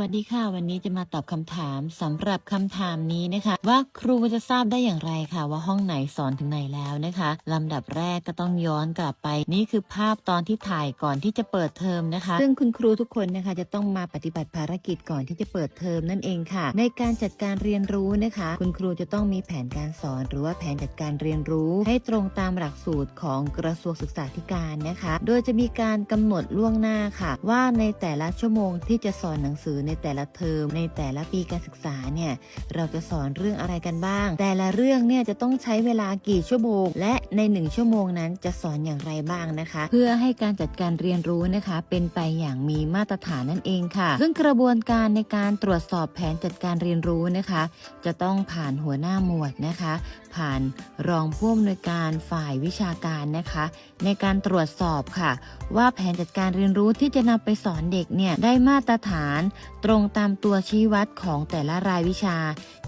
วัสดีค่ะ วันนี้จะมาตอบคำถามสำหรับคำถามนี้นะคะ ว่าครูจะทราบได้อย่างไรค่ะ ว่าห้องไหนสอนถึงไหนแล้วนะคะลำดับแรกก็ต้องย้อนกลับไป นี่คือภาพตอนที่ถ่ายก่อนที่จะเปิดเทอมนะคะ ซึ่งคุณครูทุกคนนะคะจะต้องมาปฏิบัติภารกิจก่อนที่จะเปิดเทอมนั่นเองค่ะ ในการจัดการเรียนรู้นะคะ คุณครูจะต้องมีแผนการสอน หรือว่าแผนจัดการเรียนรู้ ให้ตรงตามหลักสูตรของกระทรวงศึกษาธิการนะคะ โดยจะมีการกำหนดล่วงหน้าค่ะ ว่าในแต่ละชั่วโมงที่จะสอนหนังสือในแต่ละเทอมในแต่ละปีการศึกษาเนี่ยเราจะสอนเรื่องอะไรกันบ้าง แต่ละเรื่องเนี่ยจะต้องใช้เวลากี่ชั่วโมง และในหนึ่งชั่วโมงนั้นจะสอนอย่างไรบ้างนะคะ เพื่อให้การจัดการเรียนรู้นะคะ เป็นไปอย่างมีมาตรฐานนั่นเองค่ะ ซึ่งกระบวนการในการตรวจสอบแผนจัดการเรียนรู้นะคะ จะต้องผ่านหัวหน้าหมวดนะคะ ผ่านรองผู้อำนวยการฝ่ายวิชาการนะคะ ในการตรวจสอบค่ะ ว่าแผนจัดการเรียนรู้ที่จะนำไปสอนเด็กเนี่ยได้มาตรฐานตรงตามตัวชี้วัดของแต่ละรายวิชา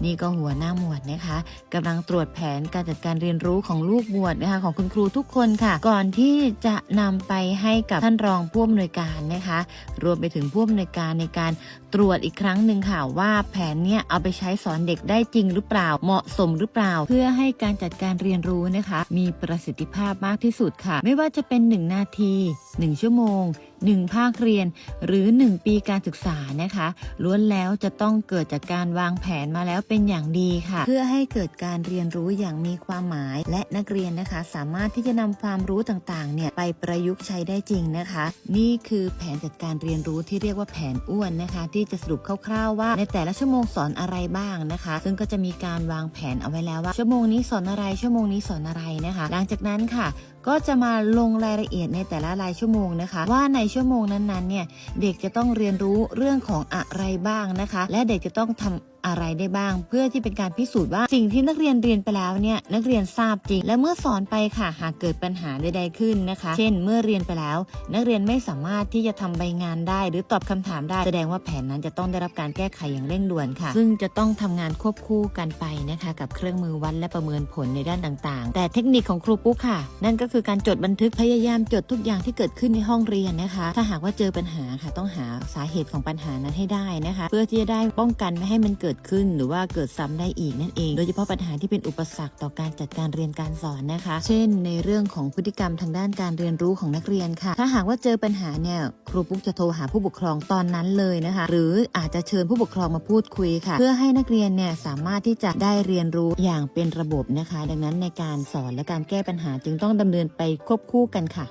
นี่ก็หัวหน้าหมวดนะคะกำลังตรวจแผนการจัดการเรียนรู้ของลูกหมวดนะคะของคุณครูทุกคนค่ะ ก่อนที่จะนำไปให้กับท่านรองผู้อำนวยการนะคะ รวมไปถึงผู้อำนวยการในการตรวจอีกครั้งหนึ่งค่ะว่าแผนเนี่ยเอาไปใช้สอนเด็กได้จริงหรือเปล่าเหมาะสมหรือเปล่า เพื่อให้การจัดการเรียนรู้นะคะ มีประสิทธิภาพมากที่สุดค่ะ ไม่ว่าจะเป็น 1 นาที1 ชั่วโมง 1 ภาคเรียน หรือ 1 ปีการศึกษานะคะ ล้วนแล้วจะต้องเกิดจากการวางแผนมาแล้วเป็นอย่างดีค่ะ เพื่อให้เกิดการเรียนรู้อย่างมีความหมาย และนักเรียนนะคะ สามารถที่จะนำความรู้ต่างๆเนี่ยไปประยุกต์ใช้ได้จริงนะคะ นี่คือแผนจัดการเรียนรู้ที่เรียกว่าแผนอ้วนนะคะ ที่จะสรุปคร่าวๆว่า ในแต่ละชั่วโมงสอนอะไรบ้างนะคะ ซึ่งก็จะมีการวางแผนเอาไว้แล้วว่า ชั่วโมงนี้สอนอะไรชั่วโมงนี้สอนอะไรนะคะ หลังจากนั้นค่ะ ก็จะมาลงรายละเอียดในแต่ละรายชั่วโมงนะคะ ว่าในชั่วโมงนั้นๆเนี่ยเด็กจะต้องเรียนรู้เรื่องของอะไรบ้างนะคะ และเด็กจะต้องทำ อะไรได้บ้าง เพื่อที่เป็นการพิสูจน์ว่าสิ่งที่นักเรียนเรียนไปแล้วเนี่ยนักเรียนทราบจริง และเมื่อสอนไปค่ะหากเกิดปัญหาใดๆขึ้นนะคะ เช่น เมื่อเรียนไปแล้ว นักเรียนไม่สามารถที่จะทำใบงานได้ หรือตอบคำถามได้แสดงว่าแผนนั้นจะต้องได้รับการแก้ไขอย่างเร่งด่วนค่ะ ซึ่งจะต้องทำงานควบคู่กันไปนะคะ กับเครื่องมือวัดและประเมินผลในด้านต่างๆ แต่เทคนิคของครูปุ๊กค่ะ นั่นก็คือการจดบันทึกพยายามจดทุกอย่างที่เกิดขึ้นในห้องเรียนนะคะ ถ้าหากว่าเจอปัญหาค่ะต้องหาสาเหตุของปัญหานั้นให้ได้นะคะ เพื่อที่จะได้ป้องกันไม่ให้มันเกิดดขึ้นหรือว่าเกิดซ้ำได้อีกนั่นเอง โดยเฉพาะปัญหาที่เป็นอุปสรรคต่อการจัดการเรียนการสอนนะคะ เช่น ในเรื่องของพฤติกรรมทางด้านการเรียนรู้ของนักเรียนค่ะ ถ้าหากว่าเจอปัญหาเนี่ยครูปุ๊กจะโทรหาผู้ปกครองตอนนั้นเลยนะคะ หรืออาจจะเชิญผู้ปกครองมาพูดคุยค่ะ เพื่อให้นักเรียนเนี่ยสามารถที่จะได้เรียนรู้อย่างเป็นระบบนะคะ ดังนั้นในการสอนและการแก้ปัญหาจึงต้องดำเนินไปควบคู่กันค่ะ